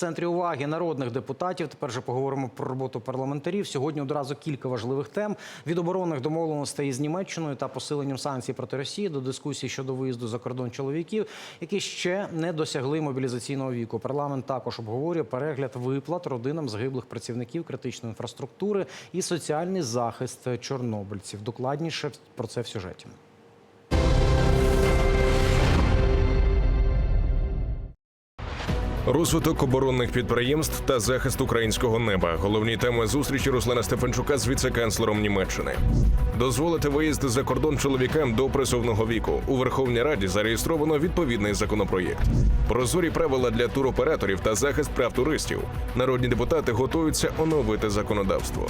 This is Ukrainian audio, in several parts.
Центрі уваги народних депутатів. Тепер же поговоримо про роботу парламентарів. Сьогодні одразу кілька важливих тем від оборонних домовленостей із Німеччиною та посиленням санкцій проти Росії до дискусії щодо виїзду за кордон чоловіків, які ще не досягли мобілізаційного віку. Парламент також обговорює перегляд виплат родинам загиблих працівників критичної інфраструктури і соціальний захист чорнобильців. Докладніше про це в сюжеті. Розвиток оборонних підприємств та захист українського неба. Головні теми зустрічі Руслана Стефанчука з віце-канцлером Німеччини. Дозволити виїзд за кордон чоловікам до призовного віку. У Верховній Раді зареєстровано відповідний законопроєкт. Прозорі правила для туроператорів та захист прав туристів. Народні депутати готуються оновити законодавство.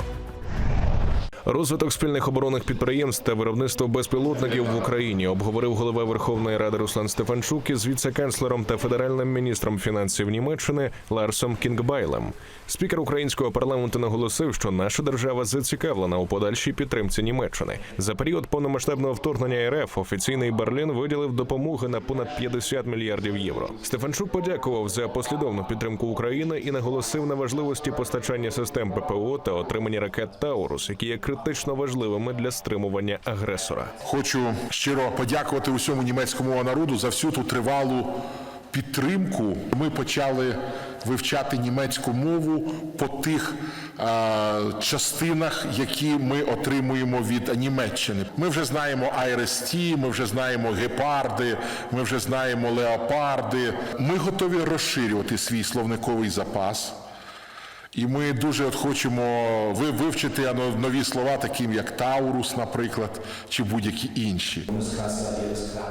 Розвиток спільних оборонних підприємств та виробництво безпілотників в Україні обговорив голова Верховної Ради Руслан Стефанчук із віце-канцлером та федеральним міністром фінансів Німеччини Ларсом Кінгбайлем. Спікер українського парламенту наголосив, що наша держава зацікавлена у подальшій підтримці Німеччини. За період повномасштабного вторгнення РФ офіційний Берлін виділив допомоги на понад 50 мільярдів євро. Стефанчук подякував за послідовну підтримку України і наголосив на важливості постачання систем ППО та отримання ракет Таурус, які є критично важливими для стримування агресора. Хочу щиро подякувати усьому німецькому народу за всю ту тривалу підтримку. Ми почали вивчати німецьку мову по тих е, частинах, які ми отримуємо від Німеччини. Ми вже знаємо IRST, ми вже знаємо гепарди, ми вже знаємо леопарди. Ми готові розширювати свій словниковий запас. І ми дуже от хочемо ви- вивчити нові слова, таким як Таурус, наприклад, чи будь-які інші.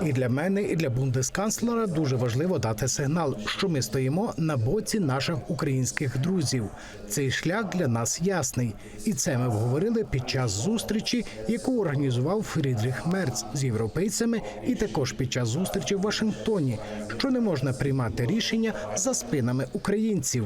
І для мене, і для бундесканцлера дуже важливо дати сигнал, що ми стоїмо на боці наших українських друзів. Цей шлях для нас ясний, і це ми обговорили під час зустрічі, яку організував Фрідріх Мерц з європейцями, і також під час зустрічі в Вашингтоні, що не можна приймати рішення за спинами українців.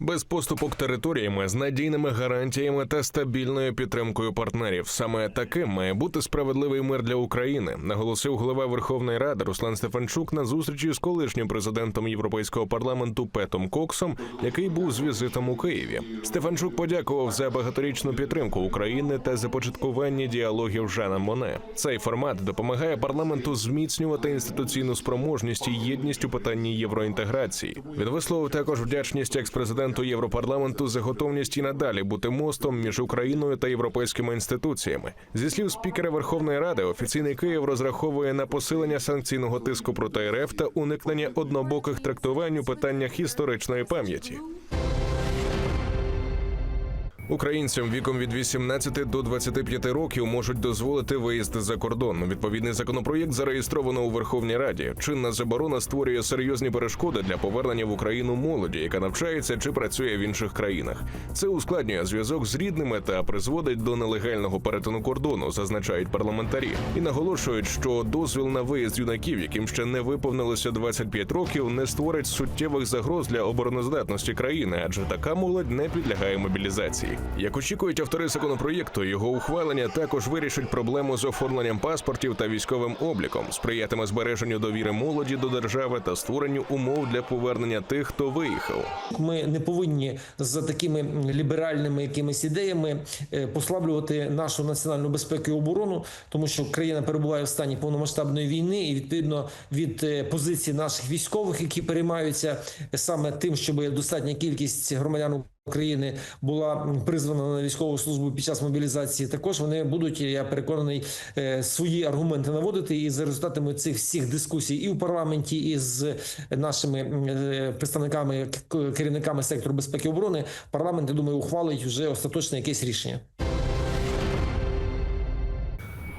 Без поступок територіями з надійними гарантіями та стабільною підтримкою партнерів. Саме таким має бути справедливий мир для України, наголосив голова Верховної Ради Руслан Стефанчук на зустрічі з колишнім президентом Європейського парламенту Петом Коксом, який був з візитом у Києві. Стефанчук подякував за багаторічну підтримку України та започаткування діалогів Жана Моне. Цей формат допомагає парламенту зміцнювати інституційну спроможність і єдність у питанні євроінтеграції. Він висловив також вдячність експрезиденту Європарламенту за готовність і надалі бути мостом між Україною та європейськими інституціями. Зі слів спікера Верховної Ради, офіційний Київ розраховує на посилення санкційного тиску проти РФ та уникнення однобоких трактувань у питаннях історичної пам'яті. Українцям віком від 18 до 25 років можуть дозволити виїзд за кордон. Відповідний законопроєкт зареєстровано у Верховній Раді. Чинна заборона створює серйозні перешкоди для повернення в Україну молоді, яка навчається чи працює в інших країнах. Це ускладнює зв'язок з рідними та призводить до нелегального перетину кордону, зазначають парламентарі, і наголошують, що дозвіл на виїзд юнаків, яким ще не виповнилося 25 років, не створить суттєвих загроз для обороноздатності країни, адже така молодь не підлягає мобілізації. Як очікують автори законопроєкту, його ухвалення також вирішить проблему з оформленням паспортів та військовим обліком, сприятиме збереженню довіри молоді до держави та створенню умов для повернення тих, хто виїхав. Ми не повинні за такими ліберальними якимись ідеями е, послаблювати нашу національну безпеку і оборону, тому що країна перебуває в стані повномасштабної війни, і відповідно від е, позиції наших військових, які переймаються саме тим, щоб достатня кількість громадян. України була призвана на військову службу під час мобілізації. Також вони будуть, я переконаний, е, свої аргументи наводити. І за результатами цих всіх дискусій і в парламенті, і з нашими е, представниками керівниками сектору безпеки і оборони, парламент я думаю, ухвалить вже остаточне якесь рішення.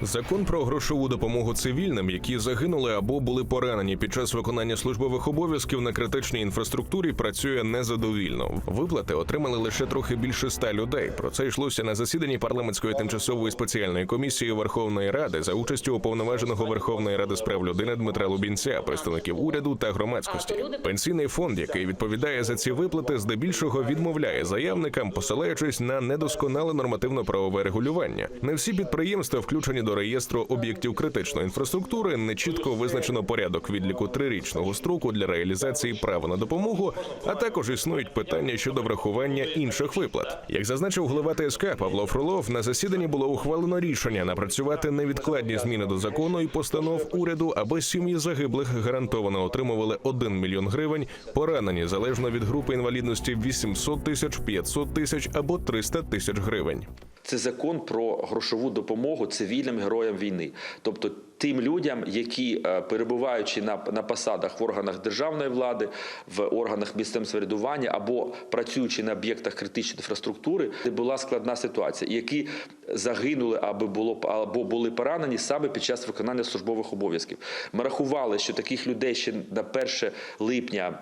Закон про грошову допомогу цивільним, які загинули або були поранені під час виконання службових обов'язків на критичній інфраструктурі, працює незадовільно. Виплати отримали лише трохи більше ста людей. Про це йшлося на засіданні парламентської тимчасової спеціальної комісії Верховної Ради за участю уповноваженого Верховної Ради з прав людини Дмитра Лубінця, представників уряду та громадськості. Пенсійний фонд, який відповідає за ці виплати, здебільшого відмовляє заявникам, посилаючись на недосконале нормативно-правове регулювання. Не всі підприємства включені до реєстру об'єктів критичної інфраструктури, не чітко визначено порядок відліку трирічного строку для реалізації права на допомогу, а також існують питання щодо врахування інших виплат. Як зазначив голова ТСК Павло Фролов, на засіданні було ухвалено рішення напрацювати невідкладні зміни до закону і постанов уряду, аби сім'ї загиблих гарантовано отримували 1 мільйон гривень, поранені залежно від групи інвалідності 800 тисяч, 500 тисяч або 300 тисяч гривень. Це закон про грошову допомогу цивільним героям війни, тобто тим людям, які е, перебуваючи на, на посадах в органах державної влади, в органах місцевого самоврядування або працюючи на об'єктах критичної інфраструктури, де була складна ситуація, які загинули або було або були поранені саме під час виконання службових обов'язків. Ми рахували, що таких людей ще на 1 липня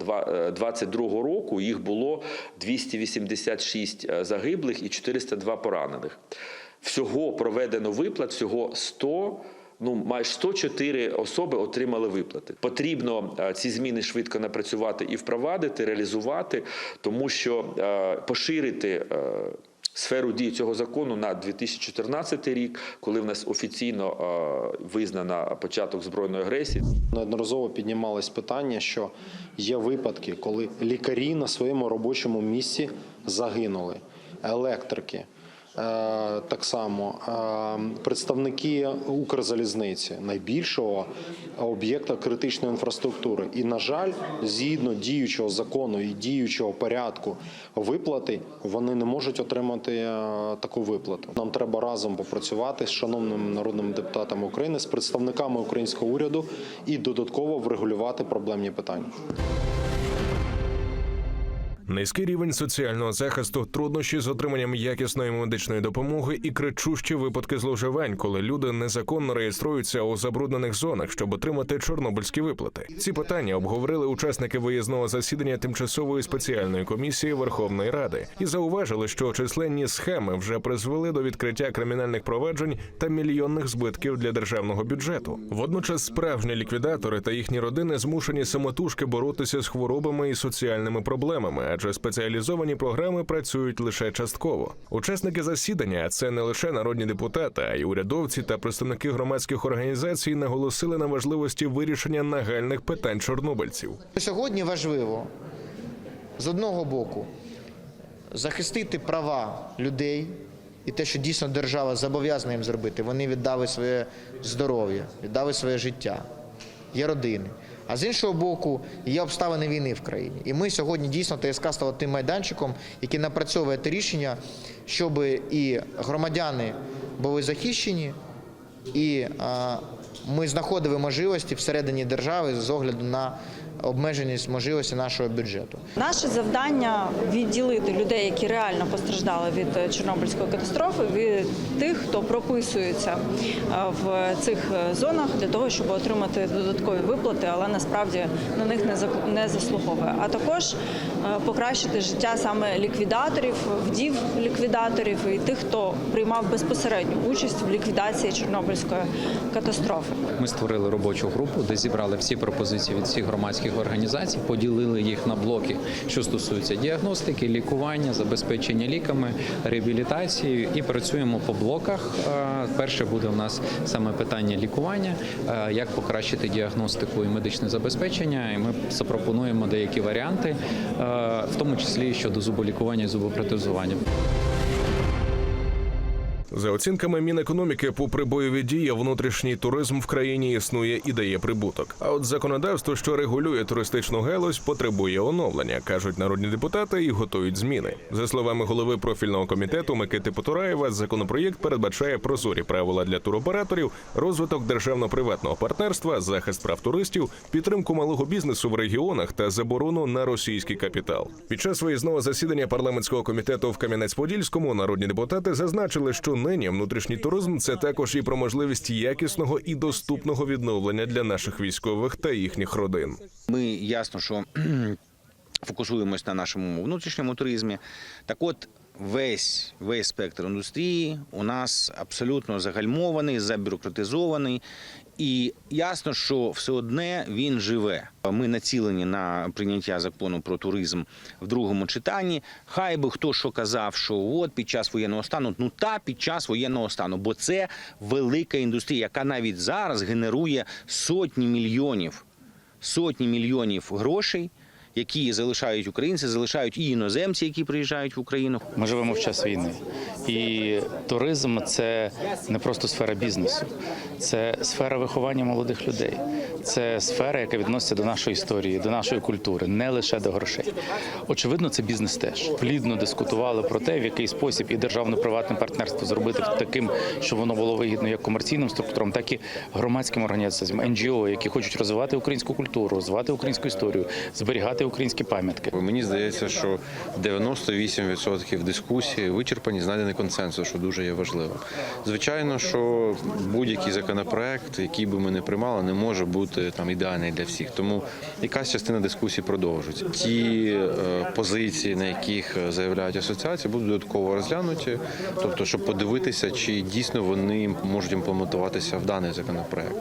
2022 року їх було 286 загиблих і 402 поранених. Всього проведено виплат, всього 100 Ну, майже 104 особи отримали виплати. Потрібно е, ці зміни швидко напрацювати і впровадити, реалізувати, тому що е, поширити е, сферу дії цього закону на 2014 рік, коли в нас офіційно визнано початок збройної агресії. Неодноразово піднімалось питання, що є випадки, коли лікарі на своєму робочому місці загинули, електрики. Е, Так само е, представники Укрзалізниці, найбільшого об'єкта критичної інфраструктури. І, на жаль, згідно діючого закону і діючого порядку виплати, вони не можуть отримати е, таку виплату. Нам треба разом попрацювати з шановними народними депутатами України, з представниками українського уряду і додатково врегулювати проблемні питання. Низький рівень соціального захисту, труднощі з отриманням якісної медичної допомоги і кричущі випадки зловживань, коли люди незаконно реєструються у забруднених зонах, щоб отримати чорнобильські виплати. Ці питання обговорили учасники виїзного засідання тимчасової спеціальної комісії Верховної Ради і зауважили, що численні схеми вже призвели до відкриття кримінальних проваджень та мільйонних збитків для державного бюджету. Водночас справжні ліквідатори та їхні родини змушені самотужки боротися з хворобами і соціальними проблемами, адже спеціалізовані програми працюють лише частково. Учасники засідання, це не лише народні депутати, а й урядовці та представники громадських організацій, наголосили на важливості вирішення нагальних питань чорнобильців. Сьогодні важливо з одного боку захистити права людей і те, що дійсно держава зобов'язана їм зробити. Вони віддали своє здоров'я, віддали своє життя, є родини. А з іншого боку, є обставини війни в країні. І ми сьогодні дійсно ТСК стала тим майданчиком, який напрацьовує те рішення, щоб і громадяни були захищені, і ми знаходили можливості всередині держави з огляду на обмеженість можливості нашого бюджету. Наше завдання відділити людей, які реально постраждали від е, Чорнобильської катастрофи, від тих, хто прописується е, в цих е, зонах для того, щоб отримати додаткові виплати, але насправді на них не заслуговує. А також покращити життя саме ліквідаторів, вдів ліквідаторів і тих, хто приймав безпосередню участь в ліквідації Чорнобильської катастрофи. Ми створили робочу групу, де зібрали всі пропозиції від всіх громадських організацій, поділили їх на блоки, що стосуються діагностики, лікування, забезпечення ліками, реабілітацією, і працюємо по блоках. Е, Перше буде у нас саме питання лікування, е, як покращити діагностику і медичне забезпечення. І ми запропонуємо деякі варіанти, е, в тому числі щодо зуболікування і зубопротезування. За оцінками Мінекономіки, попри бойові дії, внутрішній туризм в країні існує і дає прибуток. А от законодавство, що регулює туристичну галузь, потребує оновлення, кажуть народні депутати і готують зміни. За словами голови профільного комітету Микити Потураєва, законопроєкт передбачає прозорі правила для туроператорів, розвиток державно-приватного партнерства, захист прав туристів, підтримку малого бізнесу в регіонах та заборону на російський капітал. Під час виїзного засідання парламентського комітету в Кам'янець-Подільському народні депутати зазначили, що нині внутрішній туризм це також і про можливість якісного і доступного відновлення для наших військових та їхніх родин. Ми ясно, що фокусуємось на нашому внутрішньому туризмі. Так от. Весь весь спектр індустрії у нас абсолютно загальмований, забюрократизований, І ясно, що все одне він живе. Ми націлені на прийняття закону про туризм в другому читанні. Хай би хто що казав, що от під час воєнного стану, ну та під час воєнного стану, бо це велика індустрія, яка навіть зараз генерує сотні мільйонів, сотні мільйонів грошей. Які залишають українці, залишають і іноземці, які приїжджають в Україну. Ми живемо в час війни, і туризм це не просто сфера бізнесу, це сфера виховання молодих людей. Це сфера, яка відноситься до нашої історії, до нашої культури, не лише до грошей. Очевидно, це бізнес теж. Плідно дискутували про те, в який спосіб і державно-приватне партнерство зробити таким, щоб воно було вигідно як комерційним структурам, так і громадським організаціям, НГО, які хочуть розвивати українську культуру, розвивати українську історію, зберігати українські пам'ятки. Мені здається, що 98% дискусії вичерпані, знайдений консенсус, що дуже є важливо. Звичайно, що будь-який законопроект, який би ми не приймали, не може бути там ідеальний для всіх. Тому якась частина дискусії продовжується. Ті е, позиції, на яких е, заявляють асоціації, будуть додатково розглянуті, тобто, щоб подивитися, чи дійсно вони можуть імплементуватися в даний законопроект.